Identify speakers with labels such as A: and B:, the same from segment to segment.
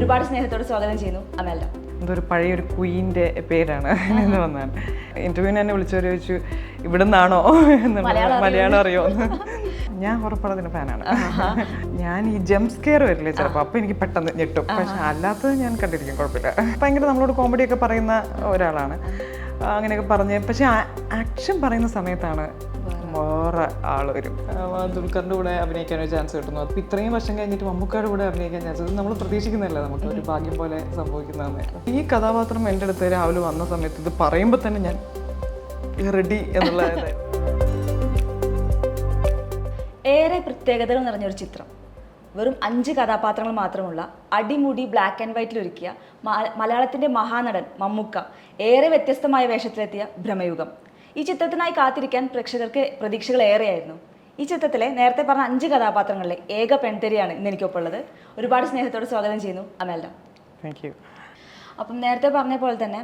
A: ഒരുപാട് സ്നേഹത്തോടെ സ്വാഗതം ചെയ്യുന്നു അമേൽഡ.
B: എന്തൊരു പഴയൊരു ക്വീന്റെ പേരാണ് എന്ന് വന്നാണ്. ഇന്റർവ്യൂവിന് എന്നെ വിളിച്ചവർ ചോദിച്ചു ഇവിടെ നിന്നാണോ
A: മലയാളം
B: അറിയോ? ഞാൻ ഉറപ്പടത്തിന് ഫാനാണ് ഞാൻ ഈ ജംപ് സ്കെയർ വരില്ലേ ചിലപ്പോൾ അപ്പോൾ എനിക്ക് പെട്ടെന്ന് ഞെട്ടും. പക്ഷെ അല്ലാത്തത് ഞാൻ കണ്ടിരിക്കും കുഴപ്പമില്ല. ഭയങ്കര നമ്മളോട് കോമഡിയൊക്കെ പറയുന്ന ഒരാളാണ്. അങ്ങനെയൊക്കെ പറഞ്ഞ് പക്ഷെ ആക്ഷൻ പറയുന്ന സമയത്താണ് വേറെ ആൾ വരും. ദുൽഖറിന്റെ കൂടെ അഭിനയിക്കാൻ ഒരു ചാൻസ് കിട്ടുന്നു. അപ്പോൾ ഇത്രയും വർഷം കഴിഞ്ഞിട്ട് മമ്മൂക്കാട് കൂടെ അഭിനയിക്കാൻ ചാൻസ് ഇത് നമ്മൾ പ്രതീക്ഷിക്കുന്നില്ല നമുക്ക് ഒരു ഭാഗ്യം പോലെ സംഭവിക്കുന്നതാണ് ഈ കഥാപാത്രം എന്റെ അടുത്ത് രാവിലെ വന്ന സമയത്ത് ഇത് പറയുമ്പോൾ തന്നെ ഞാൻ റെഡി എന്നുള്ള ഇത്.
A: ഏറെ പ്രത്യേകതകൾ നിറഞ്ഞൊരു ചിത്രം. വെറും അഞ്ച് കഥാപാത്രങ്ങൾ മാത്രമുള്ള അടിമുടി ബ്ലാക്ക് ആൻഡ് വൈറ്റിൽ ഒരുക്കിയ മലയാളത്തിന്റെ മലയാളത്തിന്റെ മഹാനടൻ മമ്മൂക്ക ഏറെ വ്യത്യസ്തമായ വേഷത്തിലെത്തിയ ഭ്രമയുഗം. ഈ ചിത്രത്തിനായി കാത്തിരിക്കാൻ പ്രേക്ഷകർക്ക് പ്രതീക്ഷകൾ ഏറെയായിരുന്നു. ഈ ചിത്രത്തിലെ നേരത്തെ പറഞ്ഞ അഞ്ച് കഥാപാത്രങ്ങളിലെ ഏക പെൺതെരിയാണ് ഇന്ന് എനിക്കൊപ്പം ഉള്ളത് ഒരുപാട് സ്നേഹത്തോടെ സ്വാഗതം ചെയ്യുന്നു അമേൽഡ.
B: താങ്ക് യു
A: അപ്പം നേരത്തെ പറഞ്ഞ പോലെ തന്നെ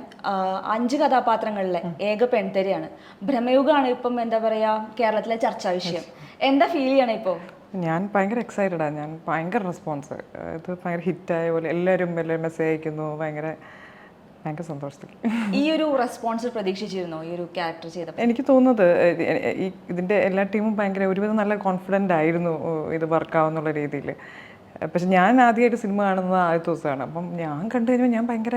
A: അഞ്ച് കഥാപാത്രങ്ങളിലെ ഏക പെൺതെരിയാണ്. ഭ്രമയുഗമാണ് ഇപ്പം എന്താ പറയാ കേരളത്തിലെ ചർച്ചാ വിഷയം. എന്താ ഫീൽ ചെയ്യണേ ഇപ്പോൾ
B: ഞാൻ ഭയങ്കര എക്സൈറ്റഡാണ് ഞാൻ ഭയങ്കര റെസ്പോൺസ് ഇത് ഭയങ്കര ഹിറ്റായ പോലെ എല്ലാവരും എല്ലാവരും മെസ്സേജ് അയക്കുന്നു ഭയങ്കര ഭയങ്കര സന്തോഷത്തിൽ.
A: ഈ ഒരു റെസ്പോൺസ് പ്രതീക്ഷിച്ചിരുന്നോ? ഈ ഒരു ക്യാരക്ടർ ചെയ്തപ്പോൾ?
B: എനിക്ക് തോന്നുന്നത് ഇതിന്റെ എല്ലാ ടീമും ഭയങ്കര ഒരുവിധം നല്ല കോൺഫിഡന്റ് ആയിരുന്നു ഇത് വർക്കാവുന്നുള്ള രീതിയിൽ പക്ഷെ ഞാൻ ആദ്യമായിട്ട് സിനിമ കാണുന്നത് ആദ്യത്തെ ദിവസമാണ്. അപ്പം ഞാൻ കണ്ടു കഴിഞ്ഞാൽ ഞാൻ ഭയങ്കര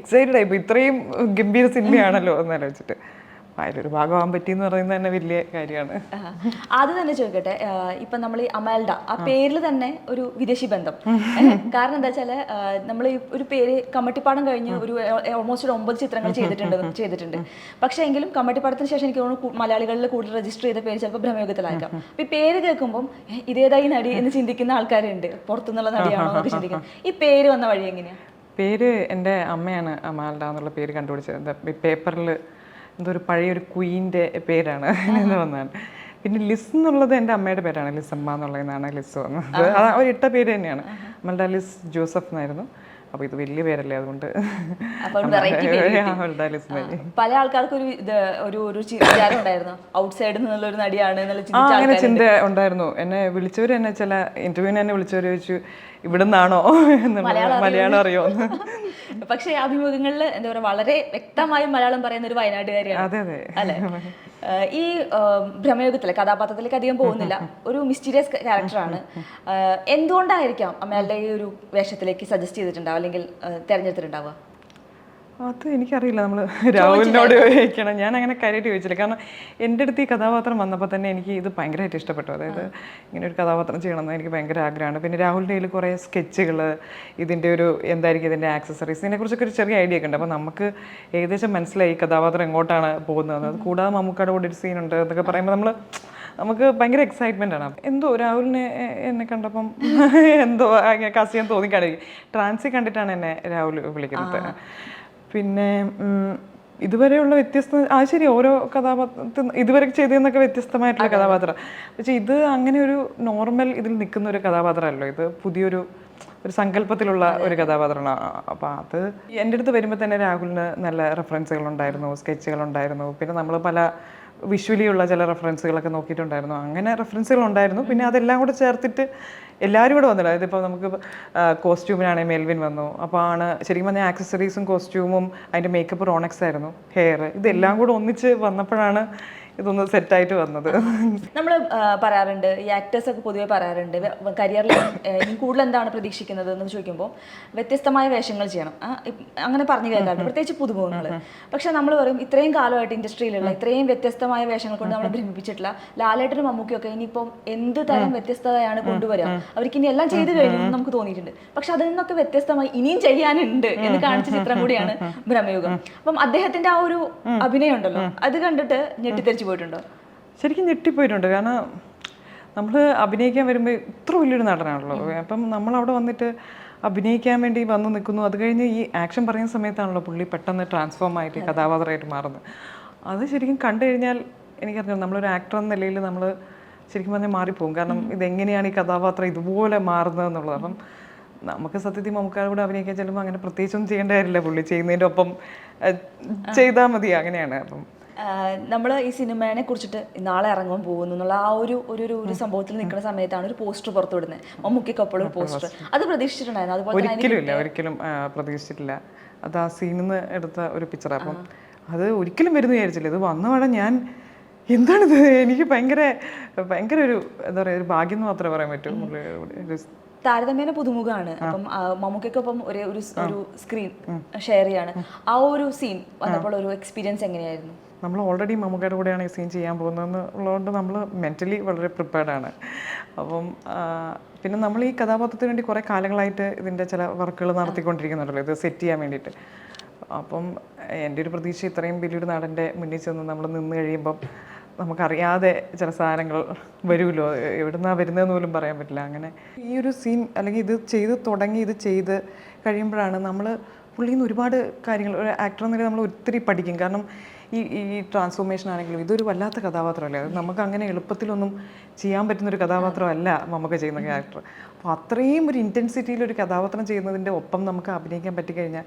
B: എക്സൈറ്റഡ് ആയിപ്പോൾ ഇത്രയും ഗംഭീര സിനിമയാണല്ലോ എന്നാലോചിച്ചിട്ട് അതിലൊരു ഭാഗമാകാൻ പറ്റിയെന്ന് പറയുന്നത് തന്നെ വലിയ കാര്യമാണ്.
A: ആദ്യം തന്നെ ചോദിക്കട്ടെ ഇപ്പം നമ്മൾ ഈ അമാൽഡ ആ പേരിൽ തന്നെ ഒരു വിദേശി ബന്ധം. കാരണം എന്താ വെച്ചാൽ നമ്മൾ ഒരു പേര് കമ്മട്ടിപ്പാടം കഴിഞ്ഞ് ഒരു ഓൾമോസ്റ്റ് ഒരു ഒമ്പത് ചിത്രങ്ങൾ ചെയ്തിട്ടുണ്ട് ചെയ്തിട്ടുണ്ട്. പക്ഷേ എങ്കിലും കമ്മട്ടിപ്പാടത്തിന് ശേഷം എനിക്ക് തോന്നുന്നു മലയാളികളിൽ കൂടുതൽ രജിസ്റ്റർ ചെയ്ത പേര് ചിലപ്പോൾ ഭ്രമയുഗത്തിലായിരിക്കാം അപ്പൊ ഈ പേര് കേൾക്കുമ്പോൾ "ഏഹ്, ഇതേതായി നടി എന്ന് ചിന്തിക്കുന്ന ആൾക്കാരുണ്ട്. പുറത്തുനിന്നുള്ള നടിയാണോ എന്നൊക്കെ ചിന്തിക്കുന്നത് ഈ പേര് വന്ന വഴി എങ്ങനെയാ?
B: പേര് എന്റെ അമ്മയാണ് അമാൽഡ എന്നുള്ള പേര് കണ്ടുപിടിച്ചത്. പേപ്പറിൽ എന്തോ ഒരു പഴയൊരു ക്വീന്റെ പേരാണ് എന്ന് വന്നതാണ് പിന്നെ ലിസ് എന്നുള്ളത് എന്റെ അമ്മയുടെ പേരാണ് ലിസമ്മ എന്നുള്ളതാണ് ലിസ് വന്നത്. അത് അവർ ഇട്ട പേര് തന്നെയാണ്. നമ്മളുടെ ലിസ് ജോസഫ് എന്നായിരുന്നു. അപ്പോൾ ഇത് വലിയ പേരല്ലേ അതുകൊണ്ട്.
A: പല ആൾക്കാർക്കും ഒരു ഇത് ഒരു ഒരു ചി- വിചാരം ഉണ്ടായിരുന്നു ഔട്ട് സൈഡിൽ നിന്നുള്ള ഒരു നടിയാണ് എന്നുള്ള
B: അങ്ങനെ ചിന്ത ഉണ്ടായിരുന്നു. എന്നെ വിളിച്ചവർ എന്നെ ചില ഇന്റർവ്യൂവിന് എന്നെ വിളിച്ചവർ ചോദിച്ചു ഇവിടെ നിന്നാണോ എന്നുള്ളത് മലയാളം അറിയോ?
A: പക്ഷെ അഭിമുഖങ്ങളിൽ എന്താ പറയുക വളരെ വ്യക്തമായും മലയാളം പറയുന്ന ഒരു വയനാട്ടുകാരിയാണ്. അല്ലെ? ഈ ഭ്രമയോഗത്തിലെ കഥാപാത്രത്തിലേക്ക് അധികം പോകുന്നില്ല. ഒരു മിസ്റ്റീരിയസ് ക്യാരക്ടറാണ്. എന്തുകൊണ്ടായിരിക്കാം അമ്മയാളുടെ ഈ ഒരു വേഷത്തിലേക്ക് സജസ്റ്റ് ചെയ്തിട്ടുണ്ടാവുക അല്ലെങ്കിൽ തിരഞ്ഞെടുത്തിട്ടുണ്ടാവുക?
B: അത് എനിക്കറിയില്ല. നമ്മൾ രാഹുലിനോട് ചോദിക്കണം. ഞാൻ അങ്ങനെ കാര്യമായിട്ട് ചോദിച്ചില്ല. കാരണം എന്റെ അടുത്ത് ഈ കഥാപാത്രം വന്നപ്പോൾ തന്നെ എനിക്ക് ഇത് ഭയങ്കരമായിട്ട് ഇഷ്ടപ്പെട്ടു. അതായത് ഇങ്ങനെ ഒരു കഥാപാത്രം ചെയ്യണമെന്ന് എനിക്ക് ഭയങ്കര ആഗ്രഹമാണ്. പിന്നെ രാഹുലിന്റെ കയ്യിൽ കുറേ സ്കെച്ചുകൾ ഇതിന്റെ ഒരു എന്തായിരിക്കും ഇതിന്റെ ആക്സസറീസ് ഇതിനെക്കുറിച്ചൊക്കെ ഒരു ചെറിയ ഐഡിയ ഒക്കെ ഉണ്ട്. അപ്പോൾ നമുക്ക് ഏകദേശം മനസ്സിലായി ഈ കഥാപാത്രം എങ്ങോട്ടാണ് പോകുന്നത്. അത് കൂടാതെ മമ്മൂക്കാട് കൂടെ ഒരു സീനുണ്ട് എന്നൊക്കെ പറയുമ്പോൾ നമ്മൾ നമുക്ക് ഭയങ്കര എക്സൈറ്റ്മെന്റ് ആണ്. എന്തോ രാഹുലിനെ എന്നെ കണ്ടപ്പം എന്തോ അങ്ങനെ കസിയാൻ തോന്നിക്കാണിരിക്കും ട്രാൻസി കണ്ടിട്ടാണ് എന്നെ രാഹുൽ വിളിക്കുന്നത്. പിന്നെ ഇതുവരെയുള്ള വ്യത്യസ്ത ആ ശരി ഓരോ കഥാപാത്ര ഇതുവരെ ചെയ്തതെന്നൊക്കെ വ്യത്യസ്തമായിട്ടുള്ള കഥാപാത്രം. പക്ഷേ ഇത് അങ്ങനെ ഒരു നോർമൽ ഇതിൽ നിൽക്കുന്ന ഒരു കഥാപാത്രമല്ലോ. ഇത് പുതിയൊരു ഒരു സങ്കല്പത്തിലുള്ള ഒരു കഥാപാത്രമാണ് അപ്പോൾ അത് എന്റെ അടുത്ത് വരുമ്പോൾ തന്നെ രാഹുലിന് നല്ല റെഫറൻസുകൾ ഉണ്ടായിരുന്നു സ്കെച്ചുകൾ ഉണ്ടായിരുന്നു പിന്നെ നമ്മൾ പല വിഷ്വലി ഉള്ള ചില റെഫറൻസുകളൊക്കെ നോക്കിയിട്ടുണ്ടായിരുന്നു. അങ്ങനെ റെഫറൻസുകൾ ഉണ്ടായിരുന്നു പിന്നെ അതെല്ലാം കൂടെ ചേർത്തിട്ട് എല്ലാവരും കൂടെ വന്നില്ല. അതായത് ഇപ്പോൾ നമുക്ക് കോസ്റ്റ്യൂമിനാണെങ്കിൽ മെൽവിൻ വന്നു. അപ്പോൾ ആണ് ശരിക്കും പറഞ്ഞാൽ ആക്സസറീസും കോസ്റ്റ്യൂമും അതിന്റെ മേക്കപ്പ് റോണക്സ് ആയിരുന്നു. ഹെയർ ഇതെല്ലാം കൂടെ ഒന്നിച്ച് വന്നപ്പോഴാണ് ഇതൊന്ന് സെറ്റായിട്ട് വന്നത്.
A: നമ്മൾ പറയാറുണ്ട് ഈ ആക്ടേഴ്സ് ഒക്കെ പൊതുവെ പറയാറുണ്ട് കരിയറിൽ കൂടുതൽ എന്താണ് പ്രതീക്ഷിക്കുന്നത് എന്ന് ചോദിക്കുമ്പോൾ വ്യത്യസ്തമായ വേഷങ്ങൾ ചെയ്യണം. അങ്ങനെ പറഞ്ഞു കേൾക്കാറുണ്ട് പ്രത്യേകിച്ച് പുതുമുഖങ്ങൾ പക്ഷെ നമ്മൾ പറയും ഇത്രയും കാലമായിട്ട് ഇൻഡസ്ട്രിയിലുള്ള ഇത്രയും വ്യത്യസ്തമായ വേഷങ്ങൾ കൊണ്ട് നമ്മൾ ഭ്രമിപ്പിച്ചിട്ടില്ല. ലാലേട്ടനും മമ്മൂക്കിയൊക്കെ ഇനിയിപ്പം എന്ത് തരം വ്യത്യസ്തതയാണ് കൊണ്ടുവരിക അവർക്ക് ഇനി എല്ലാം ചെയ്തു കഴിഞ്ഞു നമുക്ക് തോന്നിയിട്ടുണ്ട്. പക്ഷെ അതിൽ നിന്നൊക്കെ വ്യത്യസ്തമായി ഇനിയും ചെയ്യാനുണ്ട് എന്ന് കാണിച്ച ചിത്രം കൂടിയാണ് ഭ്രമയുഗം. അപ്പം അദ്ദേഹത്തിന്റെ ആ ഒരു അഭിനയം ഉണ്ടല്ലോ. അത് കണ്ടിട്ട് ഞെട്ടിത്തെറിച്ചു പോയിട്ടുണ്ടോ
B: ശരിക്കും ഞെട്ടിപ്പോയിട്ടുണ്ട്. കാരണം നമ്മൾ അഭിനയിക്കാൻ വരുമ്പോൾ ഇത്ര വലിയൊരു നടനാണല്ലോ. അപ്പം നമ്മൾ അവിടെ വന്നിട്ട് അഭിനയിക്കാൻ വേണ്ടി വന്ന് നിൽക്കുന്നു. അത് കഴിഞ്ഞ് ഈ ആക്ഷൻ പറയുന്ന സമയത്താണല്ലോ പുള്ളി പെട്ടെന്ന് ട്രാൻസ്ഫോം ആയിട്ട് കഥാപാത്രമായിട്ട് മാറുന്നത്. അത് ശരിക്കും കണ്ടു കഴിഞ്ഞാൽ എനിക്കറിഞ്ഞു നമ്മളൊരു ആക്ടർ എന്ന നിലയിൽ നമ്മൾ ശരിക്കും പറഞ്ഞാൽ മാറിപ്പോകും കാരണം ഇതെങ്ങനെയാണ് ഈ കഥാപാത്രം ഇതുപോലെ മാറുന്നത് എന്നുള്ളത്. അപ്പം നമുക്ക് സത്യത്തിൽ മമ്മൂക്കാട് കൂടെ അഭിനയിക്കാൻ ചെല്ലുമ്പോൾ അങ്ങനെ പ്രത്യേകിച്ചൊന്നും ചെയ്യേണ്ട കാര്യമില്ല പുള്ളി ചെയ്യുന്നതിന്റെ ഒപ്പം ചെയ്താൽ മതി. അങ്ങനെയാണ്. അപ്പം
A: നമ്മൾ ഈ സിനിമയെ കുറിച്ചിട്ട് നാളെ ഇറങ്ങാൻ പോകുന്നു എന്നുള്ള ആ ഒരു ഒരു ഒരു സംഭവത്തിൽ നിൽക്കുന്ന സമയത്താണ് ഒരു പോസ്റ്റർ പുറത്തു വിടുന്നത് മമ്മൂക്കൊപ്പം ഒരു പോസ്റ്റർ. അത് പ്രതീക്ഷിച്ചിട്ടുണ്ടായിരുന്നു. അതുപോലെ
B: ഒരിക്കലും ഇല്ല ഒരിക്കലും പ്രതീക്ഷിച്ചിട്ടില്ല. അത് ആ സീനിൽ നിന്ന് എടുത്ത ഒരു പിക്ചർ അപ്പം അത് ഒരിക്കലും വരുന്ന വിചാരിച്ചില്ല. ഇത് വന്ന പാടെ ഞാൻ എന്താണിത്? എനിക്ക് ഭയങ്കര ഭയങ്കര ഒരു എന്താ പറയുക ഒരു ഭാഗ്യം എന്ന് മാത്രമേ പറയാൻ പറ്റൂ.
A: താരതമ്യേന പുതുമുഖമാണ് അപ്പം മമ്മൂക്കൊപ്പം ഒരു ഒരു സ്ക്രീൻ ഷെയർ ചെയ്യാണ്. ആ ഒരു സീൻ വന്നപ്പോൾ ഒരു എക്സ്പീരിയൻസ് എങ്ങനെയായിരുന്നു?
B: നമ്മൾ ഓൾറെഡി മമ്മൂക്കയുടെ കൂടെയാണ് ഈ സീൻ ചെയ്യാൻ പോകുന്നതെന്ന് ഉള്ളതുകൊണ്ട് നമ്മൾ മെന്റലി വളരെ പ്രിപ്പയർഡാണ് അപ്പം പിന്നെ നമ്മൾ ഈ കഥാപാത്രത്തിന് വേണ്ടി കുറേ കാലങ്ങളായിട്ട് ഇതിന്റെ ചില വർക്കുകൾ നടത്തിക്കൊണ്ടിരിക്കുന്നുണ്ടല്ലോ. ഇത് സെറ്റ് ചെയ്യാൻ വേണ്ടിയിട്ട്. അപ്പം എന്റെ ഒരു പ്രതീക്ഷ ഇത്രയും വലിയൊരു നടന്റെ മുന്നിൽ ചെന്ന് നമ്മൾ നിന്ന് കഴിയുമ്പം നമുക്കറിയാതെ ചില സാധനങ്ങൾ വരുമല്ലോ. എവിടുന്നാണ് വരുന്നതെന്ന് പോലും പറയാൻ പറ്റില്ല. അങ്ങനെ ഈ ഒരു സീൻ അല്ലെങ്കിൽ ഇത് ചെയ്ത് തുടങ്ങി ഇത് ചെയ്ത് കഴിയുമ്പോഴാണ് നമ്മൾ പുള്ളിയിൽ നിന്ന് ഒരുപാട് കാര്യങ്ങൾ ഒരു ആക്ടർ എന്ന നിലയിൽ നമ്മൾ ഒത്തിരി പഠിക്കും. കാരണം ഈ ഈ ട്രാൻസ്ഫോർമേഷൻ ആണെങ്കിലും ഇതൊരു വല്ലാത്ത കഥാപാത്രമല്ലേ? നമുക്ക് അങ്ങനെ എളുപ്പത്തിലൊന്നും ചെയ്യാൻ പറ്റുന്ന ഒരു കഥാപാത്രമല്ല നമുക്ക് ചെയ്യുന്ന ക്യാരക്ടർ അപ്പോൾ അത്രയും ഒരു ഇന്റൻസിറ്റിയിൽ ഒരു കഥാപാത്രം ചെയ്യുന്നതിന്റെ ഒപ്പം നമുക്ക് അഭിനയിക്കാൻ പറ്റിക്കഴിഞ്ഞാൽ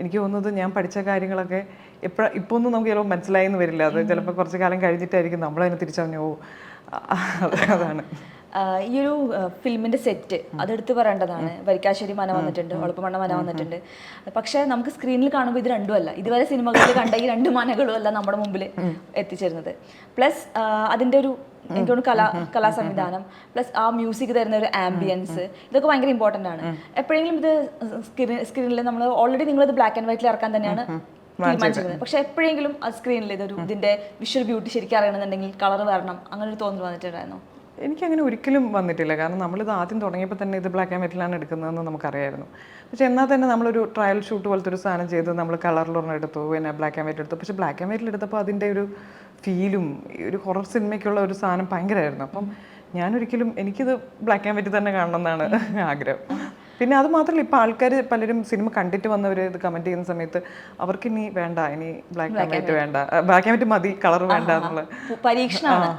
B: എനിക്ക് തോന്നുന്നത് ഞാൻ പഠിച്ച കാര്യങ്ങളൊക്കെ എപ്പോഴും ഇപ്പോൾ ഒന്നും നമുക്ക് ചിലപ്പോൾ മനസ്സിലായെന്ന് വരില്ല. അത് ചിലപ്പോൾ കുറച്ച് കാലം കഴിഞ്ഞിട്ടായിരിക്കും നമ്മളതിനെ തിരിച്ചറിഞ്ഞു ഓ അതാണ്.
A: ഈ ഒരു ഫിലിമിന്റെ സെറ്റ് അതെടുത്ത് പറയേണ്ടതാണ്. വരിക്കാശ്ശേരി മന വന്നിട്ടുണ്ട് ഒളപ്പമണ്ണ മന വന്നിട്ടുണ്ട്. പക്ഷെ നമുക്ക് സ്ക്രീനിൽ കാണുമ്പോൾ ഇത് രണ്ടുമല്ല ഇതുവരെ സിനിമകളിൽ കണ്ട ഈ രണ്ട് മനകളും അല്ല നമ്മുടെ മുമ്പിൽ എത്തിച്ചേരുന്നത്. പ്ലസ് അതിന്റെ ഒരു എനിക്ക് തോന്നുന്നു കലാ കലാ സംവിധാനം. പ്ലസ് ആ മ്യൂസിക് തരുന്ന ഒരു ആംബിയൻസ്. ഇതൊക്കെ ഭയങ്കര ഇമ്പോർട്ടന്റ് ആണ്. എപ്പോഴെങ്കിലും ഇത് സ്ക്രീൻ സ്ക്രീനിൽ നമ്മൾ ഓൾറെഡി നിങ്ങളിത് ബ്ലാക്ക് ആൻഡ് വൈറ്റിൽ ഇറക്കാൻ തന്നെയാണ് തീരുമാനിച്ചിരുന്നത് പക്ഷെ എപ്പോഴെങ്കിലും ആ സ്ക്രീനിൽ ഇതൊരു ഇതിന്റെ വിഷ്വൽ ബ്യൂട്ടി ശരിക്കും അറിയണമെന്നുണ്ടെങ്കിൽ കളർ വരണം. അങ്ങനെ ഒരു തോന്നൽ വന്നിട്ടുണ്ടായിരുന്നു.
B: എനിക്കങ്ങനെ ഒരിക്കലും വന്നിട്ടില്ല. കാരണം നമ്മളിത് ആദ്യം തുടങ്ങിയപ്പോൾ തന്നെ ഇത് ബ്ലാക്ക് ആൻഡ് വൈറ്റിലാണ് എടുക്കുന്നതെന്ന് നമുക്കറിയായിരുന്നു. പക്ഷേ എന്നാൽ തന്നെ നമ്മളൊരു ട്രയൽ ഷൂട്ട് പോലത്തെ ഒരു സാധനം ചെയ്ത് നമ്മൾ കളറിലൊരെണ്ണം എടുത്തു പിന്നെ ബ്ലാക്ക് ആൻഡ് വൈറ്റ് എടുത്തു. പക്ഷേ ബ്ലാക്ക് ആൻഡ് വൈറ്റിൽ എടുത്തപ്പോൾ അതിന്റെ ഒരു ഫീലും ഒരു ഹൊറർ സിനിമയ്ക്കുള്ള ഒരു സാധനം ഭയങ്കരമായിരുന്നു. അപ്പം ഞാനൊരിക്കലും എനിക്കിത് ബ്ലാക്ക് ആൻഡ് വൈറ്റ് തന്നെ കാണണം എന്നാണ് ആഗ്രഹം. പിന്നെ അത് മാത്രമല്ല ഇപ്പോൾ ആൾക്കാർ പലരും സിനിമ കണ്ടിട്ട് വന്നവർ ഇത് കമന്റ് ചെയ്യുന്ന സമയത്ത് അവർക്ക് ഇനി വേണ്ട ഇനി ബ്ലാക്ക് ആൻഡ് വൈറ്റ് വേണ്ട. ബ്ലാക്ക് ആൻഡ് വൈറ്റ് മതി കളർ വേണ്ട എന്നുള്ള.
A: പരീക്ഷണമാണ്.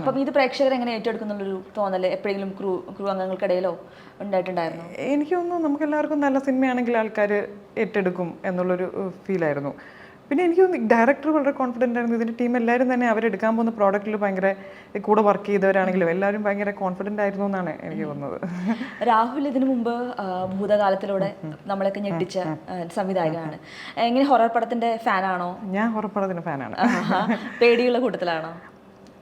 A: അപ്പം ഇത് പ്രേക്ഷകർ എങ്ങനെ ഏറ്റെടുക്കുന്നുള്ളൊരു തോന്നൽ എപ്പോഴെങ്കിലും ക്രൂ ക്രൂ അംഗങ്ങൾക്കിടയിലോ ഉണ്ടായിട്ടുണ്ടായിരുന്നു?
B: എനിക്ക് തോന്നുന്നു നമുക്ക് എല്ലാവർക്കും നല്ല സിനിമയാണെങ്കിൽ ആൾക്കാർ ഏറ്റെടുക്കും എന്നുള്ളൊരു ഫീലായിരുന്നു പിന്നെ എനിക്ക് തോന്നുന്നു ഡയറക്ടർ വളരെ കോൺഫിഡന്റ് ആയിരുന്നു. ഇതിന്റെ ടീം എല്ലാവരും തന്നെ അവരെടുക്കാൻ പോകുന്ന പ്രോഡക്റ്റിൽ ഭയങ്കര കൂടെ വർക്ക് ചെയ്തവരാണെങ്കിലും എല്ലാവരും ഭയങ്കര കോൺഫിഡന്റ് ആയിരുന്നു എന്നാണ് എനിക്ക് തോന്നുന്നത്.
A: രാഹുൽ ഇതിനു മുമ്പ് ഭൂതകാലത്തിലൂടെ നമ്മളൊക്കെ ഞെട്ടിച്ച സംവിധായകനാണ്. എങ്ങനെ ഹൊറർ പടത്തിന്റെ ഫാനാണോ
B: ഞാൻ ഹൊറർ പടത്തിന്റെ ഫാനാണ്
A: പേടിയുള്ള കൂട്ടത്തിലാണോ?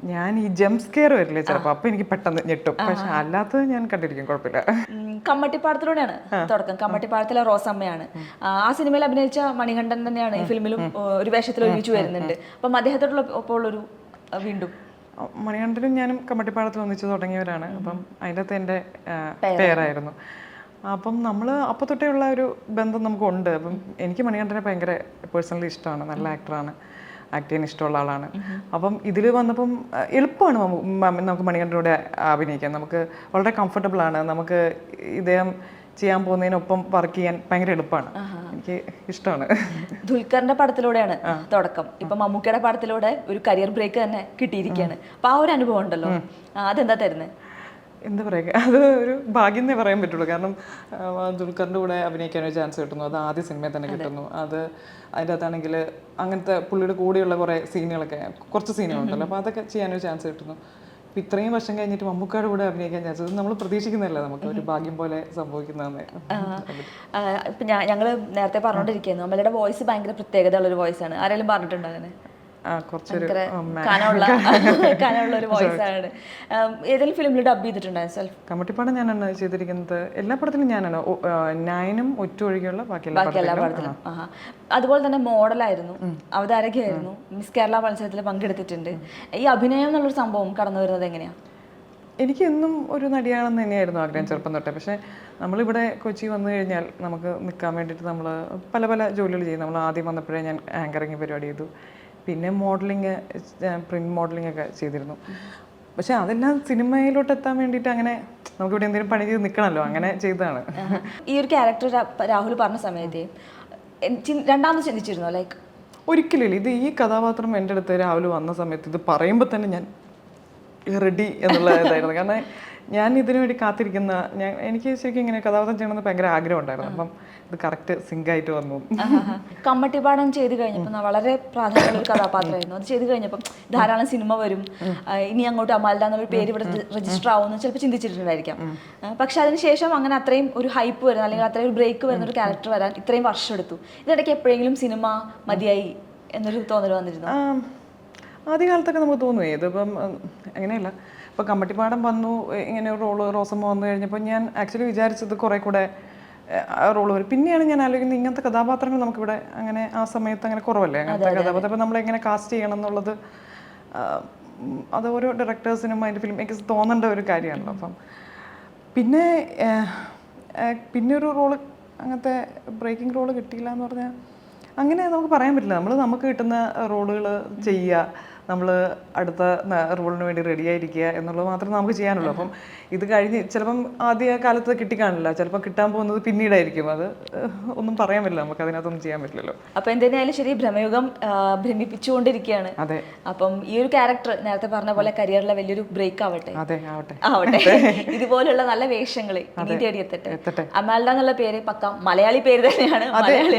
B: ഞാൻ ഈ ജംപ് സ്കെയർ വരില്ലേ ചിലപ്പോൾ അപ്പൊ എനിക്ക് പെട്ടെന്ന് ഞെട്ടും. പക്ഷെ അല്ലാത്തത് ഞാൻ കണ്ടിരിക്കും കുഴപ്പമില്ല.
A: കമ്മട്ടിപ്പാടത്തിലൂടെയാണ് തുടക്കം. കമ്മട്ടിപ്പാടത്തിലെ റോസമ്മയാണ്. ആ, സിനിമയിൽ അഭിനയിച്ച മണികണ്ഠൻ തന്നെയാണ് ഈ ഫിലിമിലും ഒരു വേഷത്തിൽ ഒരുമിച്ച് വരുന്നുണ്ട്. അപ്പം അദ്ദേഹത്തോടുള്ള ഒപ്പം ഒരു വീണ്ടും.
B: മണികണ്ഠനും ഞാനും കമ്മട്ടിപ്പാടത്തിൽ ഒന്നിച്ച് തുടങ്ങിയവരാണ്. അപ്പം അതിന്റെ അകത്ത് എന്റെ പേരായിരുന്നു. അപ്പം നമ്മൾ അപ്പോൾ തൊട്ടേ ഉള്ള ഒരു ബന്ധം നമുക്കുണ്ട്. അപ്പം എനിക്ക് മണികണ്ഠനെ ഭയങ്കര പേഴ്സണലി ഇഷ്ടമാണ്. നല്ല ആക്ടറാണ് ആക്ട് ചെയ്യാൻ ഇഷ്ടമുള്ള ആളാണ്. അപ്പം ഇതിൽ വന്നപ്പം എളുപ്പമാണ് നമുക്ക് മണികണ്ഠനോട് അഭിനയിക്കാൻ. നമുക്ക് വളരെ കംഫർട്ടബിൾ ആണ്. നമുക്ക് ഇദ്ദേഹം ചെയ്യാൻ പോകുന്നതിനൊപ്പം വർക്ക് ചെയ്യാൻ ഭയങ്കര എളുപ്പമാണ്. എനിക്ക് ഇഷ്ടമാണ്.
A: ദുൽഖറിന്റെ പടത്തിലൂടെയാണ് തുടക്കം. ഇപ്പൊ മമ്മൂക്കയുടെ പടത്തിലൂടെ ഒരു കരിയർ ബ്രേക്ക് തന്നെ കിട്ടിയിരിക്കുകയാണ് അപ്പൊ ആ ഒരു അനുഭവം ഉണ്ടല്ലോ. അതെന്താ തരുന്നത്
B: എന്താ പറയുക അത് ഒരു ഭാഗ്യം എന്നേ പറയാൻ പറ്റുള്ളൂ. കാരണം ദുൽഖറിന്റെ കൂടെ അഭിനയിക്കാൻ ഒരു ചാൻസ് കിട്ടുന്നു. അത് ആദ്യ സിനിമയിൽ തന്നെ കിട്ടുന്നു. അത് അതിന്റെ അകത്താണെങ്കിൽ അങ്ങനത്തെ പുള്ളിയുടെ കൂടെയുള്ള കുറേ സീനുകളൊക്കെ കുറച്ച് സീനുകളുണ്ടല്ലോ അപ്പോൾ അതൊക്കെ ചെയ്യാനൊരു ചാൻസ് കിട്ടുന്നു. അപ്പോൾ ഇത്രയും വർഷം കഴിഞ്ഞിട്ട് മമ്മൂക്കാട് കൂടെ അഭിനയിക്കാൻ ചാൻസ് ഇത് നമ്മൾ പ്രതീക്ഷിക്കുന്നില്ല നമുക്ക്? ഒരു ഭാഗ്യം പോലെ സംഭവിക്കുന്നതെന്ന്.
A: ഇപ്പം ഞങ്ങൾ നേരത്തെ പറഞ്ഞോണ്ടിരിക്കുന്നു. നമ്മളുടെ വോയിസ് ഭയങ്കര പ്രത്യേകത ഉള്ള ഒരു വോയിസ് ആണ്. ആരെങ്കിലും പറഞ്ഞിട്ടുണ്ടോ അങ്ങനെ? കനമുള്ള കനമുള്ള ഒരു വോയിസ് ആണ്. ഏതെങ്കിലും ഫിലിമിൽ ഡബ് ചെയ്തിട്ടുണ്ടായിരുന്നു സെൽഫ്
B: കമ്മട്ടിപ്പാടം ഞാനാണ് ചെയ്തിരിക്കുന്നത്. എല്ലാ പടത്തിലും ഞാനാണ്. നയനും ഒറ്റ ഒഴികെയുള്ള ബാക്കി എല്ലാ പടത്തിലും.
A: അതുപോലെ തന്നെ മോഡലായിരുന്നു. അവതാരകയായിരുന്നു. മിസ് കേരള മത്സരത്തിൽ പങ്കെടുത്തിട്ടുണ്ട്. ഈ അഭിനയം എന്നുള്ളൊരു സംഭവം കടന്നു വരുന്നത് എങ്ങനെയാ?
B: എനിക്ക് എന്നും ഒരു നടിയാണെന്ന് തന്നെയായിരുന്നു ആഗ്രഹം ചെറുപ്പം തൊട്ടേ. പക്ഷേ നമ്മളിവിടെ കൊച്ചി വന്നു കഴിഞ്ഞാൽ നമുക്ക് നിൽക്കാൻ വേണ്ടിയിട്ട് നമ്മൾ പല പല ജോലികൾ ചെയ്യും. നമ്മൾ ആദ്യം വന്നപ്പോഴേ ഞാൻ ആങ്കറിങ് പരിപാടി ചെയ്തു. പിന്നെ മോഡലിങ് പ്രിന്റ് മോഡലിംഗ് ഒക്കെ ചെയ്തിരുന്നു. പക്ഷെ അതെല്ലാം സിനിമയിലോട്ട് എത്താൻ വേണ്ടിയിട്ട് അങ്ങനെ നമുക്കിവിടെ എന്തെങ്കിലും പണി ചെയ്ത് നിൽക്കണമല്ലോ. അങ്ങനെ ചെയ്തതാണ്.
A: ഈ ഒരു ക്യാരക്ടർ രാഹുൽ പറഞ്ഞ സമയത്ത് രണ്ടാമത് ചിന്തിച്ചിരുന്നോ? ലൈക്ക്
B: ഒരിക്കലും ഇല്ല. ഇത് ഈ കഥാപാത്രം എന്റെ അടുത്ത് രാഹുൽ വന്ന സമയത്ത് ഇത് പറയുമ്പോൾ തന്നെ ഞാൻ റെഡി എന്നുള്ള ഇതായിരുന്നു. കാരണം ഞാൻ ഇതിനു വേണ്ടി കാത്തിരിക്കുന്ന ഞാൻ എനിക്ക് ശരിക്കും ഇങ്ങനെ കഥാപാത്രം ചെയ്യണമെന്ന് ഭയങ്കര ആഗ്രഹം ഉണ്ടായിരുന്നു അപ്പം ഇത് കറക്റ്റ് സിങ്കായിട്ട് വന്നു.
A: കമ്മട്ടിപ്പാടം ചെയ്ത് കഴിഞ്ഞപ്പോൾ വളരെ പ്രാധാന്യമുള്ള ഒരു കഥാപാത്രമായിരുന്നു. അത് ചെയ്ത് കഴിഞ്ഞപ്പം ധാരാളം സിനിമ വരും. ഇനി അങ്ങോട്ട് അമാൽഡ എന്നൊരു പേര് ഇവിടെ രജിസ്റ്റർ ആവുമെന്ന് ചിലപ്പോൾ ചിന്തിച്ചിട്ടുണ്ടായിരിക്കാം. പക്ഷെ അതിനുശേഷം അങ്ങനെ അത്രയും ഒരു ഹൈപ്പ് വരുന്ന. അല്ലെങ്കിൽ അത്രയും ഒരു ബ്രേക്ക് വരുന്ന ഒരു ക്യാരക്ടർ വരാൻ ഇത്രയും വർഷം എടുത്തു. ഇതിനിടയ്ക്ക് എപ്പോഴെങ്കിലും സിനിമ മതിയായി എന്നൊരു തോന്നൽ വന്നിരുന്നു?
B: ആദ്യ ആദ്യകാലത്തൊക്കെ നമുക്ക് തോന്നുമേ ഇതിപ്പം അങ്ങനെയല്ല. ഇപ്പം കമ്മട്ടിപ്പാടം വന്നു ഇങ്ങനെ ഒരു റോൾ റോസമ്മ വന്നു കഴിഞ്ഞപ്പോൾ ഞാൻ ആക്ച്വലി വിചാരിച്ചത് കുറേ കൂടെ റോൾ വരും. പിന്നെയാണ് ഞാൻ ആലോചിക്കുന്നത് ഇങ്ങനത്തെ കഥാപാത്രങ്ങൾ നമുക്കിവിടെ അങ്ങനെ ആ സമയത്ത് അങ്ങനെ കുറവല്ലേ? അങ്ങനത്തെ കഥാപാത്രം അപ്പോൾ നമ്മളെങ്ങനെ കാസ്റ്റ് ചെയ്യണം എന്നുള്ളത് അത് ഓരോ ഡയറക്ടേഴ്സിനും അതിന്റെ ഫിലിം മേക്കേഴ്സ് തോന്നേണ്ട ഒരു കാര്യമാണല്ലോ അപ്പം. പിന്നെ പിന്നെ ഒരു റോൾ അങ്ങനത്തെ ബ്രേക്കിംഗ് റോൾ കിട്ടിയില്ല എന്ന് പറഞ്ഞാൽ അങ്ങനെ നമുക്ക് പറയാൻ പറ്റില്ല. നമ്മൾ നമുക്ക് കിട്ടുന്ന റോളുകൾ ചെയ്യുക നമ്മൾ അടുത്ത റോളിന് വേണ്ടി റെഡി ആയിരിക്കുക എന്നുള്ളത് മാത്രമേ നമുക്ക് ചെയ്യാനുള്ളൂ. അപ്പം ഇത് കഴിഞ്ഞ് ചിലപ്പം ആദ്യ കാലത്ത് കിട്ടിക്കാണില്ല. ചിലപ്പോൾ കിട്ടാൻ പോകുന്നത് പിന്നീടായിരിക്കും. അത് ഒന്നും പറയാൻ പറ്റില്ല. നമുക്ക് അതിനകത്തൊന്നും ചെയ്യാൻ പറ്റില്ലല്ലോ.
A: അപ്പൊ എന്തിനായാലും ശരി ഭ്രമയുഗം ഭ്രമിപ്പിച്ചുകൊണ്ടിരിക്കുകയാണ്.
B: അതെ.
A: അപ്പം ഈ ഒരു ക്യാരക്ടർ നേരത്തെ പറഞ്ഞ പോലെ കരിയറിലെ വലിയൊരു ബ്രേക്ക് ആവട്ടെ.
B: അതെ ആവട്ടെ.
A: ആവട്ടെ. ഇതുപോലുള്ള നല്ല വേഷങ്ങൾ ഇനി
B: എത്തട്ടെ.
A: അമാൽഡ എന്നുള്ള പേര് പക്ക മലയാളി പേര് തന്നെയാണ്.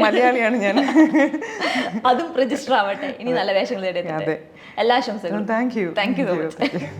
B: മലയാളിയാണ് ഞാൻ.
A: അതും രജിസ്റ്റർ ആവട്ടെ. ഇനി നല്ല വേഷങ്ങൾ
B: അതെ.
A: എല്ലാ ആശംസകളും.
B: Thank you
A: Thank you so much.
B: Thank you